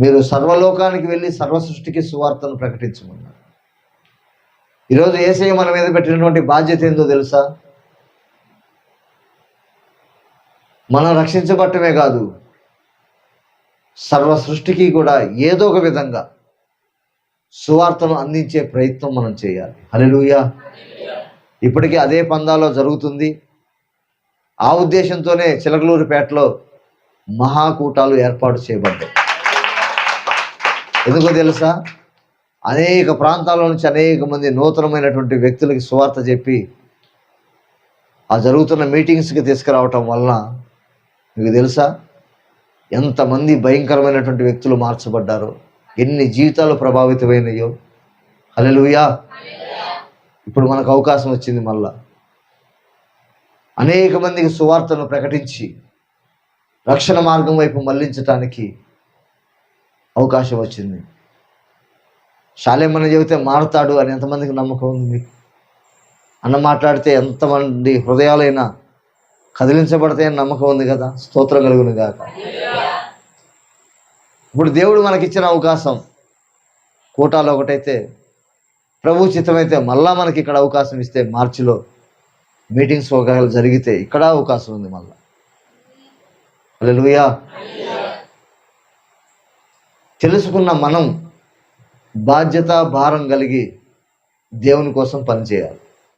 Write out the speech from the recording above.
మీరు సర్వలోకానికి వెళ్ళి సర్వ సృష్టికి సువార్తను ప్రకటించమన్నారు. ఈరోజు ఏసఐ మన మీద పెట్టినటువంటి బాధ్యత ఏందో తెలుసా? మనం రక్షించబట్టమే కాదు సర్వ సృష్టికి కూడా ఏదో ఒక విధంగా సువార్తను అందించే ప్రయత్నం మనం చేయాలి. హల్లెలూయా. ఇప్పటికీ అదే పందాలో జరుగుతుంది. ఆ ఉద్దేశంతోనే చిలకలూరుపేటలో మహాకూటాలు ఏర్పాటు చేయబడ్డాయి. ఎందుకో తెలుసా? అనేక ప్రాంతాల నుంచి అనేక మంది నూతనమైనటువంటి వ్యక్తులకి సువార్త చెప్పి ఆ జరుగుతున్న మీటింగ్స్కి తీసుకురావటం వలన మీకు తెలుసా? ఎంతమంది భయంకరమైనటువంటి వ్యక్తులు మార్చబడ్డారు. ఎన్ని జీవితాలు ప్రభావితమైనయో. అలెలుయా ఇప్పుడు మనకు అవకాశం వచ్చింది మళ్ళా. అనేక మందికి సువార్తను ప్రకటించి రక్షణ మార్గం వైపు మళ్ళించటానికి అవకాశం వచ్చింది. శాలేమని చెబితే మారుతాడు అని ఎంతమందికి నమ్మకం ఉంది అన్న మాట్లాడితే ఎంతమంది హృదయాలైనా కదిలించబడతాయని నమ్మకం ఉంది కదా? స్తోత్రం కలుగును కాక ఇప్పుడు దేవుడు మనకిచ్చిన అవకాశం కోటాలో ఒకటైతే ప్రభు చిత్తమైతే మళ్ళా మనకి ఇక్కడ అవకాశం ఇస్తే మార్చిలో మీటింగ్స్ ఒకవేళ జరిగితే ఇక్కడ అవకాశం ఉంది మళ్ళా. హల్లెలూయా. తెలుసుకున్న మనం బాధ్యత భారం కలిగి దేవుని కోసం పనిచేయాలి.